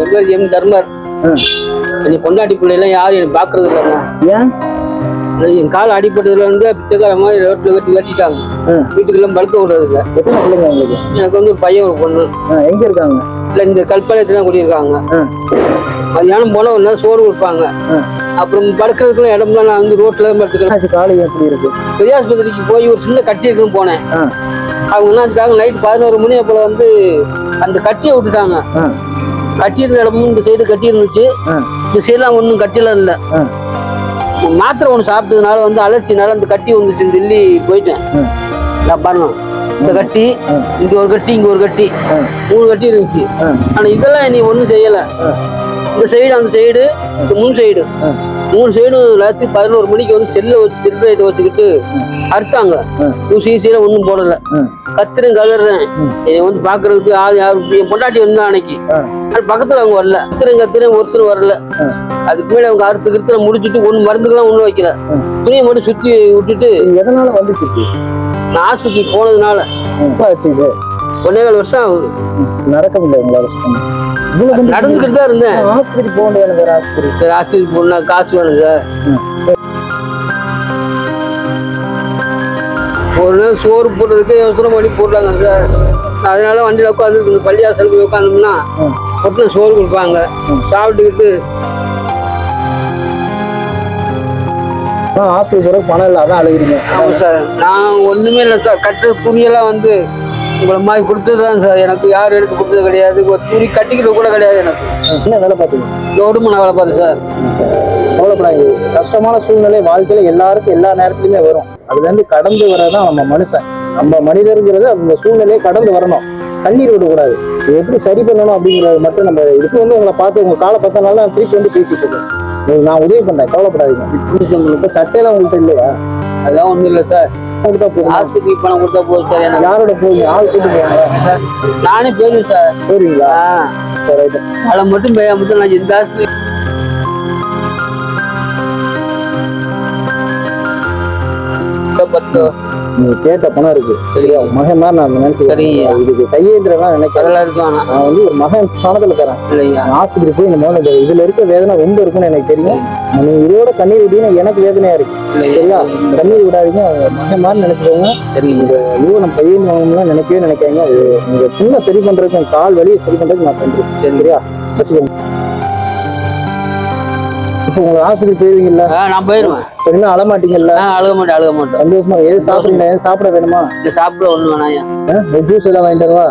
என் பேர் எம் தர்மர். என் பொண்டாட்டி பிள்ளைலாம் யாரும் எனக்கு பார்க்கறது இல்லைங்க. ஏன்? என் கால் அடிபட்டதுல இருந்து பிச்சைக்கார மாதிரி ரோட்ல வெட்டி வெட்டிட்டாங்க. வீட்டுக்கெல்லாம் படுக்க விடுறது இல்லை எத்தனை பிள்ளைங்க உங்களுக்கு? எனக்கு வந்து ஒரு பையன் ஒரு பொண்ணு. எங்க இருக்காங்க? இல்லை இந்த கல்பாளையத்துல குடியிருக்காங்க. மதியானம் போல ஒரு நேரம் சோறு கொடுப்பாங்க. அப்புறம் படுக்கிறதுக்குள்ள இடம்லாம் நான் வந்து ரோட்ல தான் படுத்துக்கிறேன். காலை எப்படி இருக்கு? பெரியாஸ்பத்திரிக்கு போய் ஒரு சின்ன கட்டி இருக்குன்னு போனேன். அவங்க என்ன செஞ்சுட்டாங்க நைட் பதினோரு மணி போல வந்து அந்த கட்டியை விட்டுட்டாங்க ஆ. கட்டி இருந்த இடமும் இந்த சைடு கட்டி இருந்துச்சு. இந்த சைடுலாம் ஒன்றும் கட்டிலாம் இல்லை. மாத்திரை ஒன்று சாப்பிட்டதுனால வந்து அலர்ச்சினால அந்த கட்டி வந்துச்சுன்னு சொல்லி போயிட்டேன். நான் பாருங்க இந்த கட்டி. இங்க ஒரு கட்டி இங்க ஒரு கட்டி. மூணு கட்டி இருந்துச்சு. ஆனா இதெல்லாம் நீ ஒன்றும் செய்யல. இந்த சைடு அந்த சைடு இந்த முன் சைடு. மூணு சைடும் ராத்திரி பதினோரு மணிக்கு வந்து செல்லை வச்சு செல்லைட்டு வச்சுக்கிட்டு அறுத்தாங்க. ஊசி ஈசியில ஒன்றும் போடல. கத்துறேன் கதறேன். என்னை வந்து பாக்குறதுக்கு ஆள் யாரும் என் பொண்டாட்டி வந்தா அன்னைக்கு. அது பக்கத்துல அவங்க வரல கத்துறேன் கத்துறேன் ஒருத்தர் வரல. அதுக்கு மேல அவங்க அறுத்து கிருத்துல முடிச்சிட்டு ஒண்ணு மருந்துக்கெல்லாம் ஒண்ணும் வைக்கல. துணியை மட்டும் சுத்தி விட்டுட்டு இது எதனால வந்துச்சு? நான் ஆஸ்பத்திரி போனதுனால இது ஒன்னே கால் வருஷம் ஆகுது. நடக்க முடியல உங்களால நடந்துகிட்டு தான் இருந்தேன். ஆஸ்பத்திரி போக வேண்டியது வேற ஆஸ்பத்திரி. சரி ஆஸ்பத்திரி போனா காசு வேணும் சார். ஒரு நாள் சோறு போடுறதுக்கு யோசனை பண்ணி போடுறாங்க சார் அதனால வண்டியில் உட்காந்து பள்ளியாசல் போய் உட்காந்தோம்னா ம். பொட்டின சோறு கொடுப்பாங்க. சாப்பிட்டுக்கிட்டு ஆஸ்பத்திரி பணம் இல்லை அதான் அழுகிறீங்க. ஆமாம் சார். நான் ஒன்றுமே இல்லை சார். கட்டுற துணியெல்லாம் வந்து உங்களை மாதிரி கொடுத்தது தான் சார். எனக்கு யாரும் எடுத்து கொடுத்தது கிடையாது. ஒரு துணி கட்டிக்கிறது கூட கிடையாது எனக்கு. என்ன வேலை பார்த்தீங்க? கவர்மெண்ட் வேலை பார்த்தேன் சார். கவலைப்படாது கஷ்டமான சூழ்நிலை வாழ்க்கையில எல்லாருக்கும் எல்லா நேரத்துலயுமே வரும். அதுல இருந்து கடந்து வரதான் நம்ம மனுஷன். நம்ம மனிதருங்கிறது அந்த சூழ்நிலையை கடந்து வரணும். கண்ணீர் விடக்கூடாது. இது எப்படி சரி பண்ணணும் அப்படிங்கிறது மட்டும் நம்ம இதுக்கு வந்து உங்களை பார்த்து உங்க காலை பார்த்தனால நான் திருப்பி வந்து பேசிட்டு இருக்கேன். நான் உதவி பண்ணேன் கவலைப்படாதீங்க. சட்டையெல்லாம் உங்கள்கிட்ட இல்லையா? அதெல்லாம் ஒன்றும் இல்லை சார். கொடுத்தா போதும்? ஆஸ்பத்திரி பணம் கொடுத்தா போதும் சார் எனக்கு. யாரோட போவீங்க ஆள் கூட்டு போவாங்க நானே போயிருவேன் சார். போயிருவீங்களா சரி ரைட்டு. அதை மட்டும் நான் ஆஸ்பத்திரி பத்து. நீங்க கேட்ட பணம் இருக்கு. சரியா? மகன் மாதிரி நான் நினைக்கிறேன். இதுக்கு கையேந்திரலாம் நினைக்கிறேன். அதெல்லாம் இருக்கும் நான் வந்து ஒரு மகன் சாணத்துல தரேன் இல்லையா ஆஸ்பத்திரி போய் இந்த முதல்ல இதுல இருக்க வேதனை ரொம்ப இருக்குன்னு எனக்கு தெரியும். நீ இதோட கண்ணீர் விட்டீங்கன்னா எனக்கு வேதனையா இருக்கு. சரியா? கண்ணீர் விடாதீங்க. மகன் மாதிரி நினைச்சுக்கோங்க. சரிங்க. ஐயோ நம்ம பையன் வாங்கணும்லாம் நினைக்கவே நினைக்காங்க நீங்க சின்ன சரி பண்றதுக்கு கால் வலியை சரி பண்றதுக்கு நான் பண்றேன். சரி சரியா? வச்சுக்கோங்க. இப்போ உங்களை ஆஸ்பத்திரி போயிருவீங்கல்ல? நான் போயிடுவேன் சரிங்களா அழமாட்டீங்கல்ல ஆ அழுக மாட்டேன் அழுக மாட்டேன். சந்தோஷமா எது சாப்பிடுங்க எது சாப்பிட வேணுமா? இந்த சாப்பிட ஒண்ணு வேணாயா ஜூஸ் எல்லாம் வாங்கிட்டு வரவா?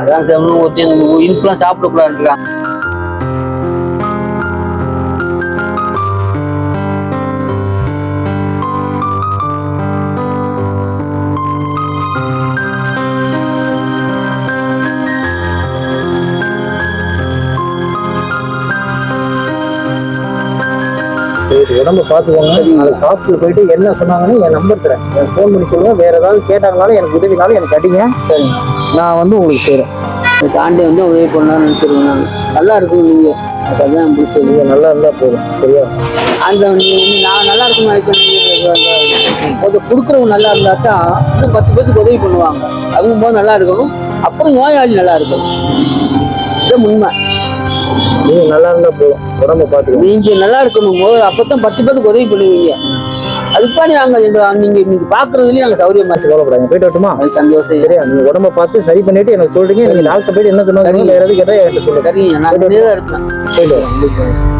அதான் ஒருத்தன் இனிப்புலாம் சாப்பிடக்கூடாதுன்றான் சரி, உடம்ப பாத்துக்கோங்க நாளைக்கு ஹாஸ்பிட்டல் போயிட்டு என்ன சொன்னாங்கன்னு என் நம்பர் தரேன். எனக்கு ஃபோன் பண்ணி சொல்லுங்க. வேற ஏதாவது கேட்டாங்கனாலும் எனக்கு உதவினாலும் எனக்கு அடிங்க. சரி நான் வந்து உங்களுக்கு செய்றேன். இதை தாண்டி வந்து உதவி பண்ணலாம்னு நினைச்சிருவேன் நான். நல்லா இருக்கணும் நீங்க. அதுதான் பிடிச்சது நீங்க நல்லா இருந்தா போதும். சரியா? அந்த நீங்க வந்து நான் நல்லா இருக்கணும்னு நினைக்கிறேன். கொஞ்சம் கொடுக்குறவங்க நல்லா இருந்தா தான் இன்னும் பத்து பேத்துக்கு உதவி பண்ணுவாங்க. அவங்க போது நல்லா இருக்கணும். அப்புறம் நோயாளி நல்லா இருக்கணும். இது உண்மை. நீங்க நல்லா இருந்தா போதும் உடம்ப பாத்துக்கோங்க நீங்க நல்லா இருக்கணும். போது அப்பதான் பத்து பேருக்கு உதவி பண்ணுவீங்க. அதுக்காண்டி நாங்க எங்க நீங்க நீங்க பாக்குறதுலயும் நாங்க சௌரியமா இருக்கோம். கவலைப்படாங்க போயிட்டு வரட்டுமா? சந்தோஷம். சரியா? நீங்க உடம்ப பார்த்து சரி பண்ணிட்டு எனக்கு சொல்றீங்க. நீங்க டாக்டர் போயிட்டு என்ன சொன்னாங்க வேற எதுவும் கேட்டா எனக்கு சொல்லுங்க. சரிங்க. நான் இருப்பேன் போயிட்டு வரேன்.